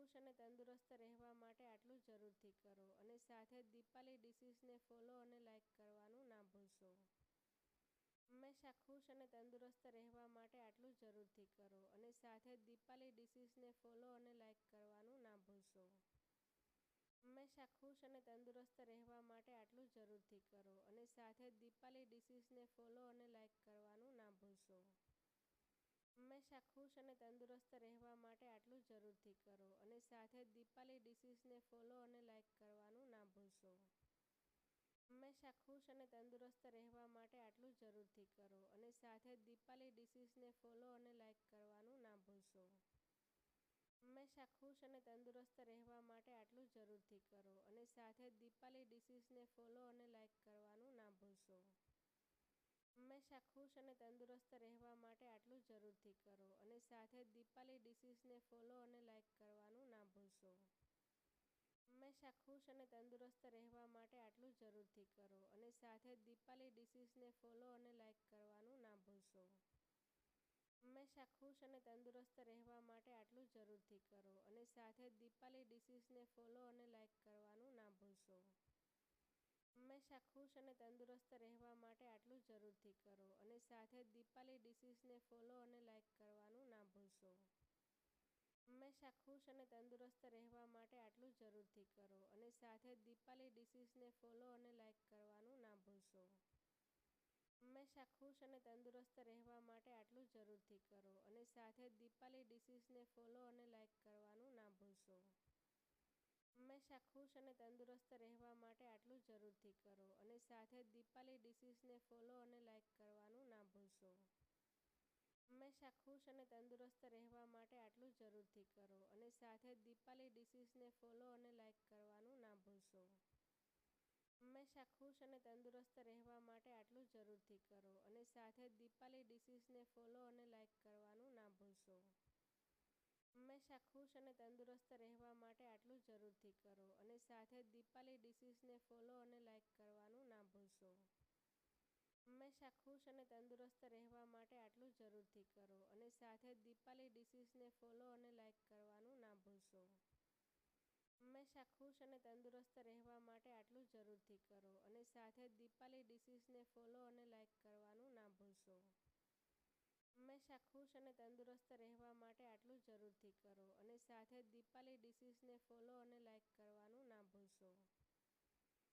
ખુશ અને તંદુરસ્ત રહેવા માટે આટલું જરૂરથી કરો અને સાથે દીપાલી ડિસીઝને ફોલો અને લાઇક કરવાનું ના ભૂલશો. હંમેશા ખુશ અને તંદુરસ્ત રહેવા માટે આટલું જરૂરથી કરો અને સાથે દીપાલી ડિસીઝને ફોલો અને લાઇક કરવાનું ના ભૂલશો. હંમેશા ખુશ અને તંદુરસ્ત રહેવા માટે આટલું જરૂરથી કરો અને સાથે દીપાલી ડિસીઝને ફોલો અને લાઇક કરવાનું ના ભૂલશો. હંમેશા ખુશ અને તંદુરસ્ત રહેવા માટે આટલું જરૂરથી કરો અને સાથે દીપાલી ડિશિસને ફોલો અને લાઇક કરવાનું ના ભૂલશો. હંમેશા ખુશ અને તંદુરસ્ત રહેવા માટે આટલું જરૂરથી કરો અને સાથે દીપાલી ડિશિસને ફોલો અને લાઇક કરવાનું ના ભૂલશો. હંમેશા ખુશ અને તંદુરસ્ત રહેવા માટે આટલું જરૂરથી કરો અને સાથે દીપાલી ડિશિસને ફોલો અને લાઇક કરવાનું ના ભૂલશો. હંમેશા ખુશ અને તંદુરસ્ત રહેવા માટે આટલું જરૂરથી કરો અને સાથે દીપાલી ડિસીઝને ફોલો અને લાઇક કરવાનું ના ભૂલશો. હંમેશા ખુશ અને તંદુરસ્ત રહેવા માટે આટલું જરૂરથી કરો અને સાથે દીપાલી ડિસીઝને ફોલો અને લાઇક કરવાનું ના ભૂલશો. હંમેશા ખુશ અને તંદુરસ્ત રહેવા માટે આટલું જરૂરથી કરો અને સાથે દીપાલી ડિસીઝને ફોલો અને લાઇક કરવાનું ના ભૂલશો. હંમેશા ખુશ અને તંદુરસ્ત રહેવા માટે આટલું જરૂરથી કરો અને સાથે દીપાલી ડિશિસને ફોલો અને લાઇક કરવાનું ના ભૂલશો. હંમેશા ખુશ અને તંદુરસ્ત રહેવા માટે આટલું જરૂરથી કરો અને સાથે દીપાલી ડિસીસને ફોલો અને લાઇક કરવાનું ના ભૂલશો. હંમેશા ખુશ અને તંદુરસ્ત રહેવા માટે આટલું જરૂરથી કરો અને સાથે દીપાલી ડિસીસને ફોલો અને લાઇક કરવાનું ના ભૂલશો. હંમેશા ખુશ અને તંદુરસ્ત રહેવા માટે આટલું જરૂરથી કરો અને સાથે દીપાલી ડિશિસને ફોલો અને લાઇક કરવાનું ના ભૂલશો. હંમેશા ખુશ અને તંદુરસ્ત રહેવા માટે આટલું જરૂરથી કરો અને સાથે દીપાલી ડિશિસને ફોલો અને લાઇક કરવાનું ના ભૂલશો. હંમેશા ખુશ અને તંદુરસ્ત રહેવા માટે આટલું જરૂરથી કરો અને સાથે દીપાલી ડિશિસને ફોલો અને લાઇક કરવાનું હંમેશા ખુશ અને તંદુરસ્ત રહેવા માટે આટલું જરૂરથી કરો અને સાથે દીપાલી ડિશિસને ફોલો અને લાઇક કરવાનું ના ભૂલશો. હંમેશા ખુશ અને તંદુરસ્ત રહેવા માટે આટલું જરૂરથી કરો અને સાથે દીપાલી ડિશિસને ફોલો અને લાઇક કરવાનું ના ભૂલશો. હંમેશા ખુશ અને તંદુરસ્ત રહેવા માટે આટલું જરૂરથી કરો અને સાથે દીપાલી ડિશિસને ફોલો અને લાઇક કરવાનું હંમેશા ખુશ અને તંદુરસ્ત રહેવા માટે આટલું જરૂરથી કરો અને સાથે દીપાલી ડિસીઝને ફોલો અને લાઇક કરવાનું ના ભૂલશો.